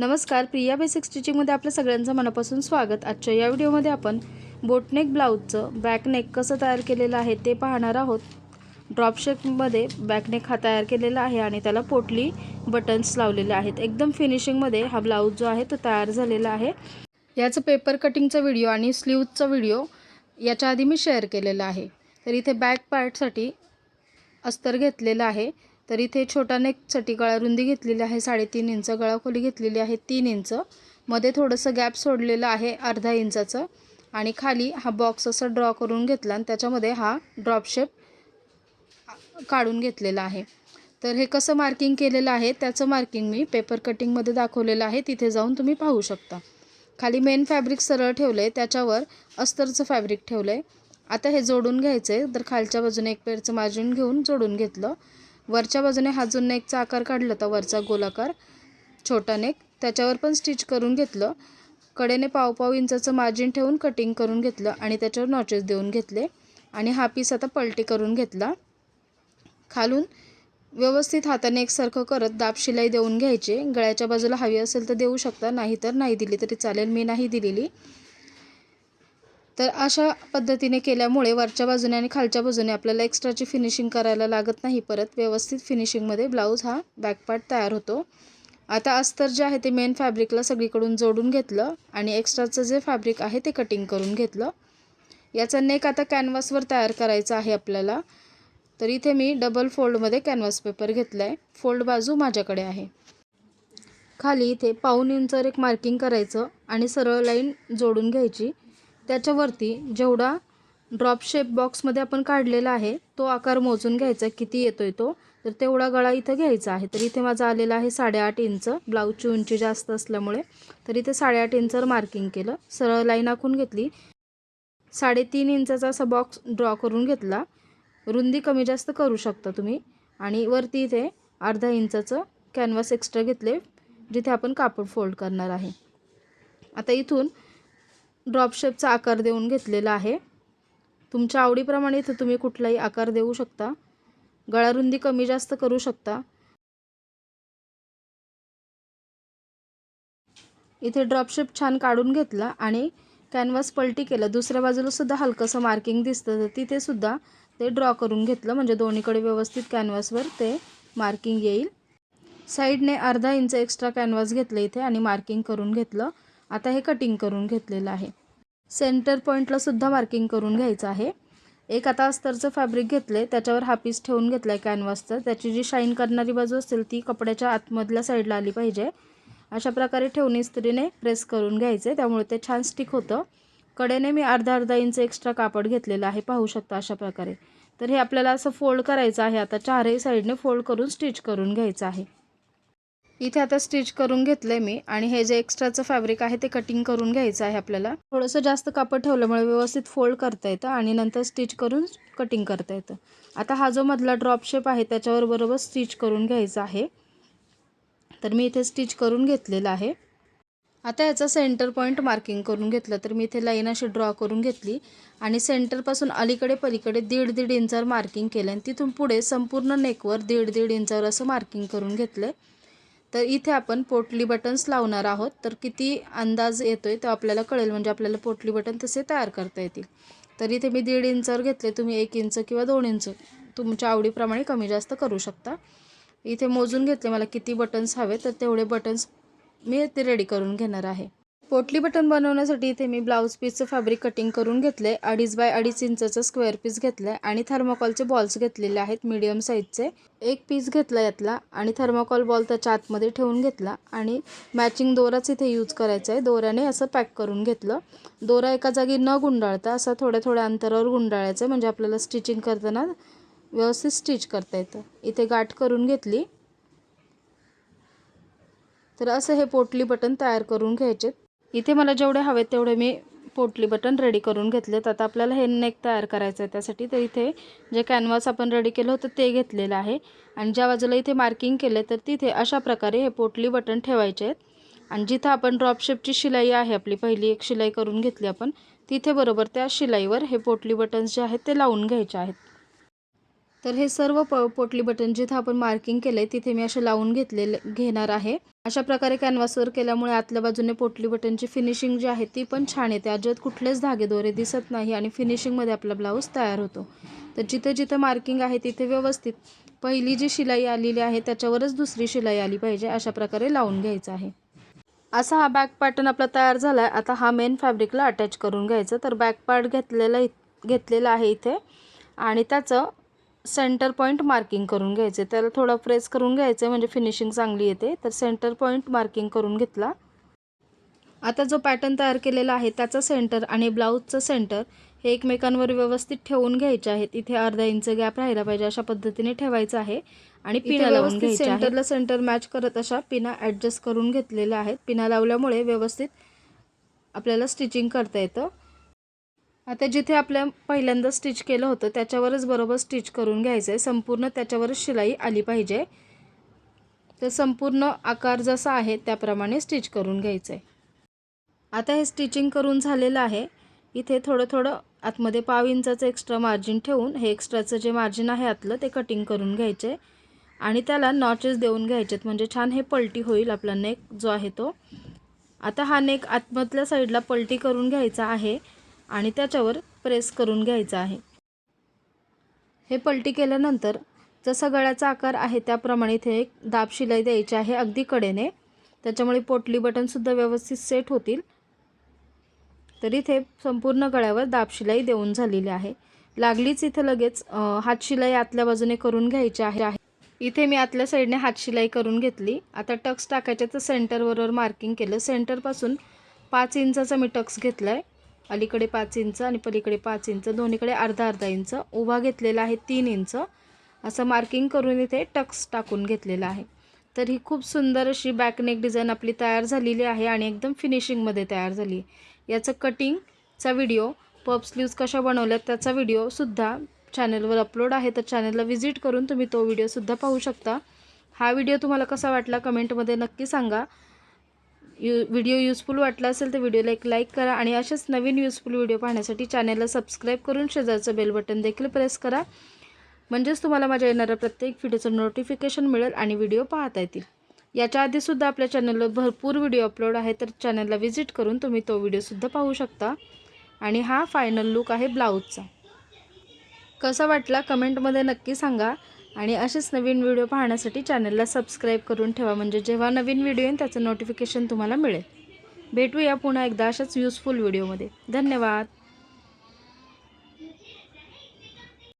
नमस्कार प्रिया बेसिक स्टिचिंगमध्ये आपल्या सगळ्यांचं मनापासून स्वागत. आजच्या या व्हिडिओमध्ये आपण बोटनेक ब्लाऊजचं बॅकनेक कसं तयार केलेलं आहे ते पाहणार आहोत. ड्रॉप शेपमध्ये बॅकनेक हा तयार केलेला आहे आणि त्याला पोटली बटन्स लावलेले आहेत. एकदम फिनिशिंगमध्ये हा ब्लाऊज जो आहे तो तयार झालेला आहे. याचं पेपर कटिंगचा व्हिडिओ आणि स्लीवचा व्हिडिओ याच्या आधी मी शेअर केलेला आहे. तर इथे बॅक पार्टसाठी अस्तर घेतलेलं आहे. तर इथे छोटा नेकसाठी गळा रुंदी घेतलेली आहे साडेतीन इंच गळाखोली घेतलेली आहे तीन इंच. मध्ये थोडंसं गॅप सोडलेलं आहे अर्धा इंचाचं. आणि खाली हा बॉक्स असा ड्रॉ करून घेतला आणि त्याच्यामध्ये हा ड्रॉप शेप काढून घेतलेला आहे. तर हे कसं मार्किंग केलेलं आहे त्याचं मार्किंग मी पेपर कटिंगमध्ये दाखवलेलं आहे. तिथे जाऊन तुम्ही पाहू शकता. खाली मेन फॅब्रिक सरळ ठेवलं आहे त्याच्यावर अस्तरचं फॅब्रिक ठेवलं आहे आता हे जोडून घ्यायचं आहे तर खालच्या बाजूने एक पेरचं मार्जिन घेऊन जोडून घेतलं. वरच्या बाजूने हा जो नेकचा आकार काढला होता वरचा गोलाकार छोटा नेक त्याच्यावर पण स्टिच करून घेतलं. कडेने पावपाव इंचाचं मार्जिन ठेवून कटिंग करून घेतलं आणि त्याच्यावर नॉचेस देऊन घेतले. आणि हा पीस आता पलटी करून घेतला. खालून व्यवस्थित हाताने एकसारखं करत दाब शिलाई देऊन घ्यायचे. गळ्याच्या बाजूला हवी असेल तर देऊ शकता नाही तर नाही दिली तरी चालेल. मी नाही दिलेली. तर अशा पद्धतीने केल्यामुळे वरच्या बाजूने आणि खालच्या बाजूने आपल्याला एक्स्ट्राची फिनिशिंग करायला लागत नाही परत. व्यवस्थित फिनिशिंगमध्ये ब्लाऊज हा बॅकपार्ट तयार होतो. आता अस्तर जे आहे ते मेन फॅब्रिकला सगळीकडून जोडून घेतलं आणि एक्स्ट्राचं जे फॅब्रिक आहे ते कटिंग करून घेतलं. याचा नेक आता कॅनव्हासवर तयार करायचा आहे आपल्याला. तर इथे मी डबल फोल्डमध्ये कॅनव्हास पेपर घेतला आहे फोल्ड बाजू माझ्याकडे आहे. खाली इथे पाऊन इंचवर एक मार्किंग करायचं आणि सरळ लाईन जोडून घ्यायची. त्याच्यावरती जेवढा ड्रॉप शेप बॉक्समध्ये आपण काढलेला आहे तो आकार मोजून घ्यायचा किती येतो आहे तो तर तेवढा गळा इथं घ्यायचा आहे. तर इथे माझा आलेला आहे साडेआठ इंच ब्लाऊजची उंची जास्त असल्यामुळे. तर इथे साडेआठ इंचवर मार्किंग केलं. सरळ लाईन आखून घेतली. साडेतीन इंचाचा असा बॉक्स ड्रॉ करून घेतला. रुंदी कमी जास्त करू शकता तुम्ही. आणि वरती इथे अर्धा इंचाचं कॅनव्हास एक्स्ट्रा घेतले जिथे आपण कापड फोल्ड करणार आहे. आता इथून ड्रॉप शेपचा आकार देऊन घेतलेला आहे. तुमच्या आवडीप्रमाणे इथं तुम्ही कुठलाही आकार देऊ शकता. गळारुंदी कमी जास्त करू शकता. इथे ड्रॉपशेप छान काढून घेतला आणि कॅनव्हास पलटी केलं. दुसऱ्या बाजूला सुद्धा हलकंसं मार्किंग दिसतं. तर तिथे सुद्धा ते ड्रॉ करून घेतलं. म्हणजे दोन्हीकडे व्यवस्थित कॅनव्हासवर ते मार्किंग येईल. साईडने अर्धा इंच एक्स्ट्रा कॅनव्हास घेतलं इथे आणि मार्किंग करून घेतलं. आता हे कटिंग करून घेतलेलं आहे. सेंटर पॉईंटला सुद्धा मार्किंग करून घ्यायचं आहे. एक आता अस्तरचं फॅब्रिक घेतलं आहे त्याच्यावर हा पीस ठेवून घेतला आहे कॅनव्हासचं त्याची जी शाईन करणारी बाजू असेल ती कपड्याच्या आतमधल्या साईडला आली पाहिजे. अशा प्रकारे ठेवून इस्त्रीने प्रेस करून घ्यायचे त्यामुळे ते छान स्टिक होतं. कडेने मी अर्धा अर्धा इंच एक्स्ट्रा कापड घेतलेलं आहे पाहू शकता अशा प्रकारे. तर हे आपल्याला असं फोल्ड करायचं आहे आता चारही साईडने फोल्ड करून स्टिच करून घ्यायचं आहे. इथे आता स्टिच करून घेतलं आहे मी आणि हे जे एक्स्ट्राचं फॅब्रिक आहे ते कटिंग करून घ्यायचं आहे आपल्याला. थोडंसं जास्त कापड ठेवल्यामुळे व्यवस्थित फोल्ड करता येतं आणि नंतर स्टिच करून कटिंग करता येतं. आता हा जो मधला ड्रॉप शेप आहे त्याच्यावर बरोबर स्टिच करून घ्यायचा आहे. तर मी इथे स्टिच करून घेतलेलं आहे. आता याचा सेंटर पॉईंट मार्किंग करून घेतलं तर मी इथे लाईन अशी ड्रॉ करून घेतली आणि सेंटरपासून अलीकडे पलीकडे दीड दीड इंचावर मार्किंग केलं आणि तिथून पुढे संपूर्ण नेकवर दीड दीड इंचावर असं मार्किंग करून घेतलं तर इथे आपण पोटली बटन्स लावणार आहोत. तर किती अंदाज येतो आहे तो आपल्याला कळेल. म्हणजे आपल्याला पोटली बटन तसे तयार करता येतील. तर इथे मी दीड इंचावर घेतले. तुम्ही एक इंच किंवा दोन इंच तुमच्या आवडीप्रमाणे कमी जास्त करू शकता. इथे मोजून घेतले. मला किती बटन्स हवे तर तेवढे बटन्स मी ते रेडी करून घेणार आहे. पोटली बटन बनवण्यासाठी इथे मी ब्लाऊज पीसचं फॅब्रिक कटिंग करून घेतले अडीच बाय अडीच इंचचं स्क्वेअर पीस घेतलं आहे आणि थर्मोकॉलचे बॉल्स घेतलेले आहेत मीडियम साईजचे एक पीस घेतला यातला आणि थर्मोकॉल बॉल त्याच्या आतमध्ये ठेवून घेतला आणि मॅचिंग दोराच इथे यूज करायचा आहे दोऱ्याने असं पॅक करून घेतलं. दोरा एका जागी न गुंडाळता असं थोड्या थोड्या अंतरावर गुंडाळायचं म्हणजे आपल्याला स्टिचिंग करताना व्यवस्थित स्टिच करता येतं. इथे गाठ करून घेतली. तर असं हे पोटली बटन तयार करून घ्यायचे इथे मला जेवढे हवे तेवढे मी पोटली बटन रेडी करून घेतलेत. आता आपल्याला हे नेक तयार करायचं आहे त्यासाठी. तर इथे जे कॅनव्हास आपण रेडी केलं होतं ते घेतलेलं आहे. आणि ज्या बाजूला इथे मार्किंग केलं तर तिथे अशा प्रकारे हे पोटली बटन ठेवायचे आहेत. आणि जिथं आपण ड्रॉपशेपची शिलाई आहे आपली पहिली एक शिलाई करून घेतली आपण तिथे बरोबर त्या शिलाईवर हे पोटली बटन्स जे आहेत ते लावून घ्यायचे आहेत. तर हे सर्व प पोटली बटन जिथं आपण मार्किंग केलं आहे तिथे मी असे लावून घेतलेले घेणार आहे. अशा प्रकारे कॅनव्हासवर केल्यामुळे आतल्या बाजूने पोटली बटनची फिनिशिंग जी आहे ती पण छान येते. अजिबात कुठलेच धागेदोरे दिसत नाही आणि फिनिशिंगमध्ये आपला ब्लाऊज तयार होतो. तर जिथे जिथं मार्किंग आहे तिथे व्यवस्थित पहिली जी शिलाई आलेली आहे त्याच्यावरच दुसरी शिलाई आली पाहिजे अशा प्रकारे लावून घ्यायचं आहे. असा हा बॅक पॅटर्न आपला तयार झाला आहे आता हा मेन फॅब्रिकला अटॅच करून घ्यायचं. तर बॅक पार्ट घेतलेला घेतलेला आहे इथे. आणि त्याचं सेंटर पॉईंट मार्किंग करून घ्यायचे. त्याला थोडं प्रेस करून घ्यायचं म्हणजे फिनिशिंग चांगली येते. तर सेंटर पॉईंट मार्किंग करून घेतला. आता जो पॅटर्न तयार केलेला आहे त्याचा सेंटर आणि ब्लाऊजचं सेंटर हे एकमेकांवर व्यवस्थित ठेवून घ्यायचे आहेत. इथे अर्धा इंच गॅप राहिला पाहिजे अशा पद्धतीने ठेवायचं आहे. आणि पिना लावून सेंटरला सेंटर मॅच करत अशा पिना ॲडजस्ट करून घेतलेल्या आहेत. पिना लावल्यामुळे व्यवस्थित आपल्याला स्टिचिंग करता येतं. आता जिथे आपल्या पहिल्यांदा स्टिच केलं होतं त्याच्यावरच बरोबर स्टिच करून घ्यायचं आहे संपूर्ण त्याच्यावरच शिलाई आली पाहिजे. तर संपूर्ण आकार जसा आहे त्याप्रमाणे स्टिच करून घ्यायचं आहे आता हे स्टिचिंग करून झालेलं आहे. इथे थोडं थोडं आतमध्ये पाव इंचाचं एक्स्ट्रा मार्जिन ठेवून हे एक्स्ट्राचं जे मार्जिन आहे आतलं ते कटिंग करून घ्यायचे आणि त्याला नॉचेस देऊन घ्यायचेत म्हणजे छान हे पलटी होईल आपला नेक जो आहे तो. आता हा नेक आतमधल्या साईडला पलटी करून घ्यायचा आहे. आणि त्याच्यावर प्रेस करून घ्यायचं आहे. हे पलटी केल्यानंतर जसा गळ्याचा आकार आहे त्याप्रमाणे इथे एक दाब शिलाई द्यायची आहे अगदी कडेने. त्याच्यामुळे पोटली बटनसुद्धा व्यवस्थित सेट होतील. तर इथे संपूर्ण गळ्यावर दाब शिलाई देऊन झालेली आहे. लागलीच इथे लगेच हात शिलाई आतल्या बाजूने करून घ्यायची आहे. इथे मी आतल्या साईडने हात शिलाई करून घेतली. आता टक्स टाकायच्या तर सेंटरबरोबर मार्किंग केलं. सेंटरपासून पाच इंचाचा मी टक्स घेतला आहे अलीकडे पाच इंच आणि पलीकडे पाच इंच. दोन्हीकडे अर्धा अर्धा इंच. उभा घेतलेला आहे तीन इंच. असं मार्किंग करून इथे टक्स टाकून घेतलेला आहे. तर ही खूप सुंदर अशी बॅकनेक डिझाईन आपली तयार झालेली आहे आणि एकदम फिनिशिंगमध्ये तयार झाली. आहे याचं कटिंगचा व्हिडिओ पप स्लीव्ज कशा बनवल्यात त्याचा व्हिडिओसुद्धा चॅनलवर अपलोड आहे. तर चॅनलला व्हिजिट करून तुम्ही तो व्हिडिओसुद्धा पाहू शकता. हा व्हिडिओ तुम्हाला कसा वाटला कमेंटमध्ये नक्की सांगा. यू व्हिडिओ युजफुल वाटला असेल तर व्हिडिओला एक लाईक करा आणि असेच नवीन युजफुल व्हिडिओ पाहण्यासाठी चॅनलला सबस्क्राईब करून शेजारचं बेल बटन देखील प्रेस करा. म्हणजेच तुम्हाला माझ्या येणाऱ्या प्रत्येक व्हिडिओचं नोटिफिकेशन मिळेल आणि व्हिडिओ पाहता येतील. याच्या आधीसुद्धा आपल्या चॅनलवर भरपूर व्हिडिओ अपलोड आहे तर चॅनलला व्हिजिट करून तुम्ही तो व्हिडिओसुद्धा पाहू शकता. आणि हा फायनल लुक आहे ब्लाऊजचा. कसा वाटला? कमेंटमध्ये नक्की सांगा. आणि असेच नवीन व्हिडिओ पाहण्यासाठी चॅनलला सबस्क्राईब करून ठेवा. म्हणजे जेव्हा नवीन व्हिडिओ येईल त्याचं नोटिफिकेशन तुम्हाला मिळेल. भेटूया पुन्हा एकदा अशाच युजफुल व्हिडिओमध्ये धन्यवाद.